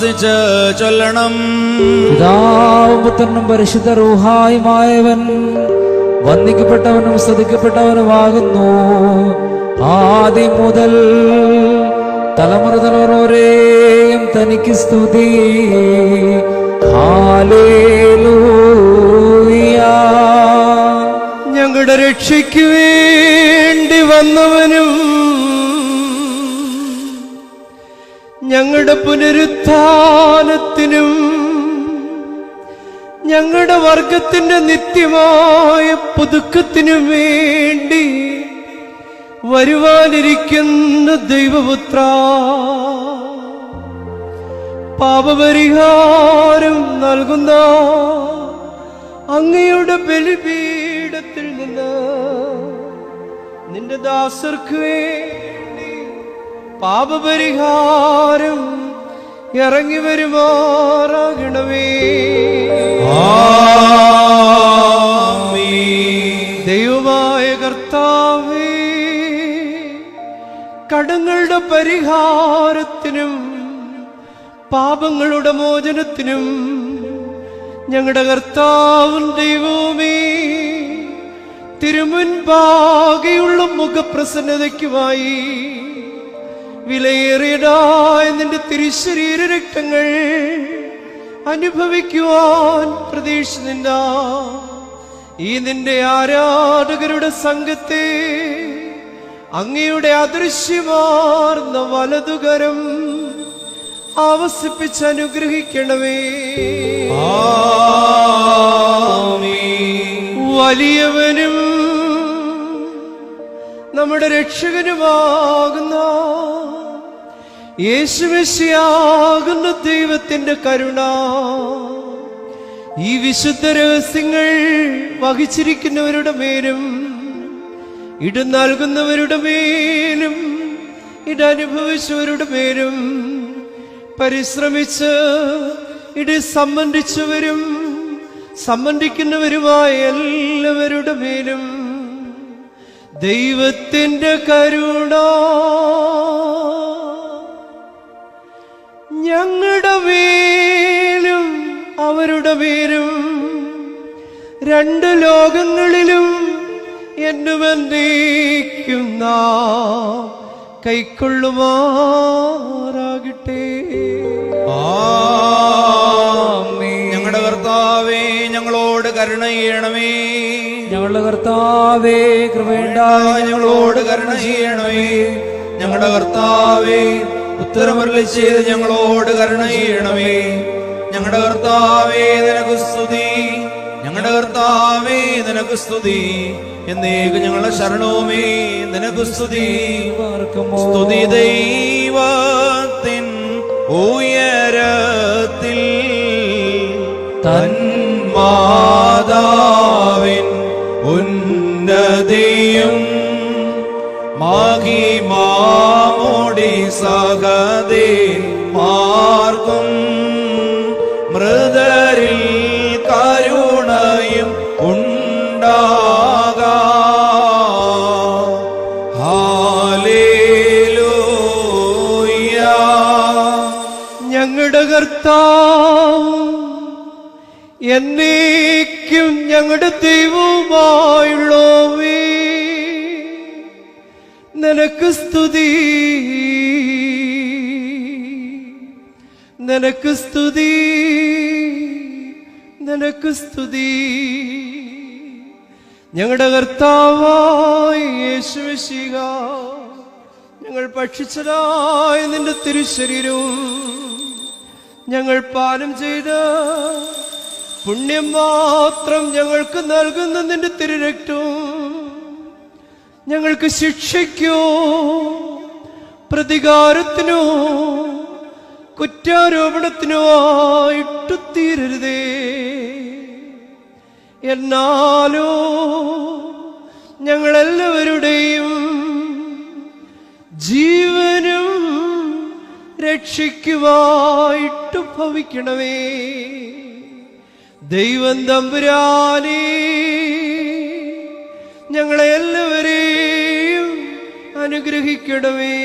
താമസിച്ച് ചൊല്ലണം. പിതാവും പുത്രനും പരിശുദ്ധ റൂഹായുമായവൻ വന്ദിക്കപ്പെട്ടവനും സ്തുതിക്കപ്പെട്ടവനുമാകുന്നു ആദ്യം മുതൽ തലമുറ തലമുറയും തനിക്ക് സ്തുതി. ഞങ്ങളുടെ രക്ഷയ്ക്ക് വേണ്ടി വന്നവനും ഞങ്ങളുടെ പുനരുത്ഥാനത്തിനും ഞങ്ങളുടെ വർഗത്തിന്റെ നിത്യമായ പുതുക്കത്തിനും വേണ്ടി വരുവാനിരിക്കുന്ന ദൈവപുത്ര. പാപപരിഹാരം നൽകുന്ന അങ്ങയുടെ ബലിപീഠത്തിൽ നിന്ന് നിന്റെ ദാസർക്ക് വേണ്ടി പാപപരിഹാരം ഇറങ്ങി വരുമാറാകണമേ. ദൈവമായ കർത്താവേ കടങ്ങളുടെ പരിഹാരത്തിനും പാപങ്ങളുടെ മോചനത്തിനും ഞങ്ങളുടെ കർത്താവും ദൈവവുമേ തിരുമുൻപാകെയുള്ള മുഖപ്രസന്നതയ്ക്കുമായി വിലയേറിയതായ നിന്റെ തിരുശരീര രക്തങ്ങൾ അനുഭവിക്കുവാൻ പ്രതീക്ഷിച്ചില്ല. ഈ നിന്റെ ആരാധകരുടെ സംഘത്തെ അങ്ങയുടെ അദൃശ്യമാർന്ന വലതുകരം ആവസിപ്പിച്ച് അനുഗ്രഹിക്കണമേ. വലിയവനും നമ്മുടെ രക്ഷകനുമാകുന്ന യേശുമിശിയാകുന്ന ദൈവത്തിന്റെ കരുണ. ഈ വിശുദ്ധ രഹസ്യങ്ങൾ വഹിച്ചിരിക്കുന്നവരുടെ മേലും ഇട നൽകുന്നവരുടെ മേലും ഇടനുഭവിച്ചവരുടെ മേലും പരിശ്രമിച്ച് ഇട സംബന്ധിച്ചവരും സംബന്ധിക്കുന്നവരുമായ എല്ലാവരുടെ മേലും ദൈവത്തിന്റെ കരുണ. ഞങ്ങളുടെ വേലും അവരുടെ പേരും രണ്ട് ലോകങ്ങളിലും എന്നുമെന്നേക്കുന്ന കൈക്കൊള്ളുമാറാകട്ടെ. ഞങ്ങളുടെ കർത്താവേ ഞങ്ങളോട് കരുണ ചെയ്യണമേ ഞങ്ങളുടെ കർത്താവേ കൃപയുണ്ടായി ഞങ്ങളോട് കരുണ ചെയ്യണമേ ഞങ്ങളുടെ കർത്താവേ ഉത്തരമരളി ചെയ്ത് ഞങ്ങളോട് കരുണ ചെയ്യണമേ ഞങ്ങളുടെ കർത്താവേ നിനക്ക് സ്തുതി. ഞങ്ങളുടെ കർത്താവേ നിനക്ക് സ്തുതി. എന്നേക്ക് ഞങ്ങളുടെ ശരണവുമേ നിനക്ക് സ്തുതി. സ്തുതി ദൈവത്തിൻ ഉയരത്തിൽ തന്മാതാവിൻ ഉന്നതിയും മാഹിമാമോടി സഹതേ കർത്താവ് എന്നേക്കും ഞങ്ങളുടെ ദൈവവുമായുള്ളവേ നിനക്ക് സ്തുതി. നിനക്ക് സ്തുതി. നിനക്ക് സ്തുതി. ഞങ്ങളുടെ കർത്താവായി യേശുശിക ഞങ്ങൾ ഭക്ഷിച്ചതായ നിന്റെ തിരുശരീരവും ഞങ്ങൾ പാനം ചെയ്ത പുണ്യം മാത്രം ഞങ്ങൾക്ക് നൽകുന്ന നിന്റെ തിരുരക്തവും ഞങ്ങൾക്ക് ശിക്ഷയ്ക്കോ പ്രതികാരത്തിനോ കുറ്റാരോപണത്തിനോ ആയിട്ടു തീരരുതേ. എന്നാലോ ഞങ്ങളെല്ലാവരുടെയും ജീവനും രക്ഷിക്കുവായിട്ടു ഭവിക്കണമേ ദൈവം തമ്പുരാനേ ഞങ്ങളെ എല്ലാവരെയും അനുഗ്രഹിക്കണമേ.